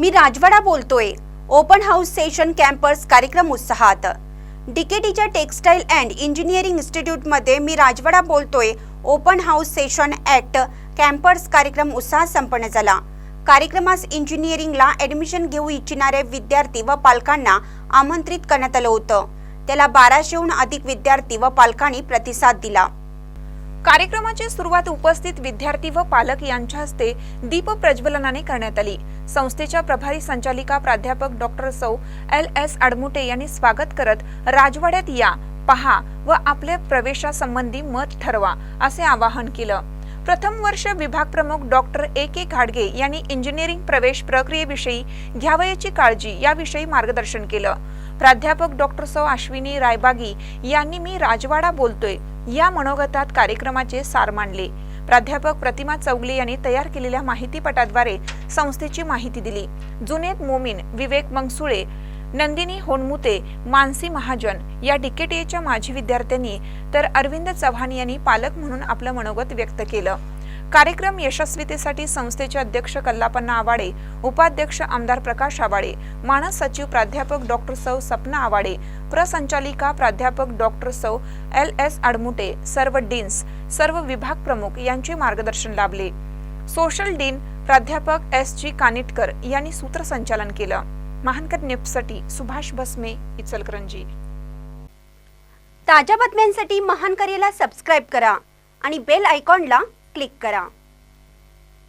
मी राजवाडा बोलतोय. Open house session campus कार्यक्रम उत्साहात. डीकेटीच्या टेक्स्टाईल अँड इंजिनिअरिंग इन्स्टिट्यूटमध्ये मी राजवाडा बोलतोय. Open house session act campus कार्यक्रम उत्साहात संपन्न झाला. कार्यक्रमास इंजिनिअरिंगला ॲडमिशन घेऊ इच्छिणारे विद्यार्थी व पालकांना आमंत्रित करण्यात आलं होतं. त्याला बाराशेहून अधिक विद्यार्थी व पालकांनी प्रतिसाद दिला. कार्यक्रमाची सुरुवात उपस्थित विद्यार्थी व पालक यांच्या हस्ते दीप प्रज्वलनाने करण्यात आली. संस्थेच्या प्रभारी संचालिका प्राध्यापक डॉक्टर सौ एल एस आडमुटे यांनी स्वागत करत राजवाड्यात या पहा व आपल्या प्रवेशासंबंधी मत ठरवा असे आवाहन केलं. प्रथम वर्ष विभाग प्रमुख डॉक्टर ए के घाडगे यांनी इंजिनिअरिंग प्रवेश प्रक्रियेविषयी घ्यावयाची काळजी याविषयी मार्गदर्शन केलं. प्राध्यापक डॉक्टर सौ अश्विनी रायबागी यांनी मी राजवाडा बोलतोय. या मनोगतात कार्यक्रमाचे सार मांडले. प्राध्यापक प्रतिमा चौगले यांनी तयार केलेल्या माहितीपटाद्वारे संस्थेची माहिती दिली. जुनेद मोमीन विवेक मंगसुळे नंदिनी होनमुते मानसी महाजन या डिकेटीएच्या माजी विद्यार्थ्यांनी तर अरविंद चव्हाण यांनी पालक म्हणून आपलं मनोगत व्यक्त केलं. कार्यक्रम यशस्वीतेसाठी संस्थेचे अध्यक्ष कल्लापन्ना आवाडे उपाध्यक्ष आमदार प्रकाश आवाडे मानस सचिव प्राध्यापक डॉक्टर सौ सपना आवाडे प्रसंचालिका प्राध्यापक डॉक्टर सौ एल. एस. आडमुटे सर्व डीन्स सर्व विभाग प्रमुख यांचे मार्गदर्शन लाभले. सोशल डीन प्राध्यापक एस. जी. कानिटकर यांनी सूत्रसंचालन केलं. महानकर नेपसाठी सुभाष भस्मे इचलकरंजी. ताज्या बातम्यांसाठी महानकरेला सबस्क्राईब करा आणि बेल आयकॉनला क्लिक करा.